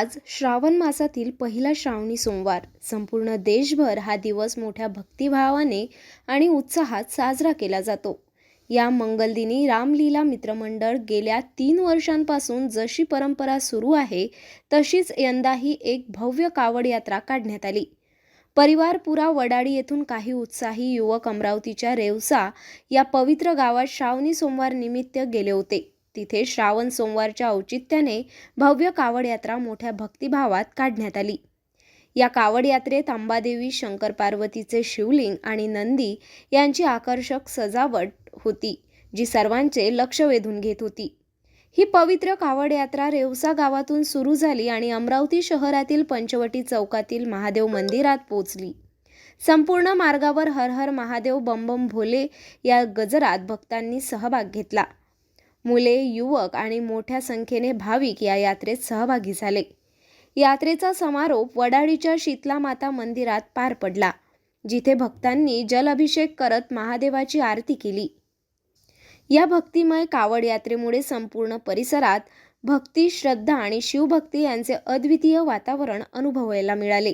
आज श्रावण मासातील पहिला श्रावणी सोमवार. संपूर्ण देशभर हा दिवस मोठ्या भक्तिभावाने आणि उत्साहात साजरा केला जातो. या मंगलदिनी रामलीला मित्रमंडळ गेल्या तीन वर्षांपासून जशी परंपरा सुरू आहे तशीच यंदाही एक भव्य कावड यात्रा काढण्यात आली. परिवारपुरा वडाळी येथून काही उत्साही युवक अमरावतीच्या रेवसा या पवित्र गावात श्रावणी सोमवार निमित्त गेले होते. तिथे श्रावण सोमवारच्या औचित्याने भव्य कावड यात्रा मोठ्या भक्तिभावात काढण्यात आली. या कावड यात्रेत अंबादेवी शंकर पार्वतीचे शिवलिंग आणि नंदी यांची आकर्षक सजावट होती जी सर्वांचे लक्ष वेधून घेत होती. ही पवित्र कावड यात्रा रेवसा गावातून सुरू झाली आणि अमरावती शहरातील पंचवटी चौकातील महादेव मंदिरात पोचली संपूर्ण मार्गावर हर हर महादेव बम बम भोले या गजरात भक्तांनी सहभाग घेतला. मुले युवक आणि मोठ्या संख्येने भाविक या यात्रेत सहभागी झाले. यात्रेचा समारोप वडाळीच्या शीतला माता मंदिरात पार पडला जिथे भक्तांनी जलअभिषेक करत महादेवाची आरती केली. या भक्तिमय कावड यात्रेमुळे संपूर्ण परिसरात भक्ती श्रद्धा आणि शिवभक्ती यांचे अद्वितीय वातावरण अनुभवायला मिळाले.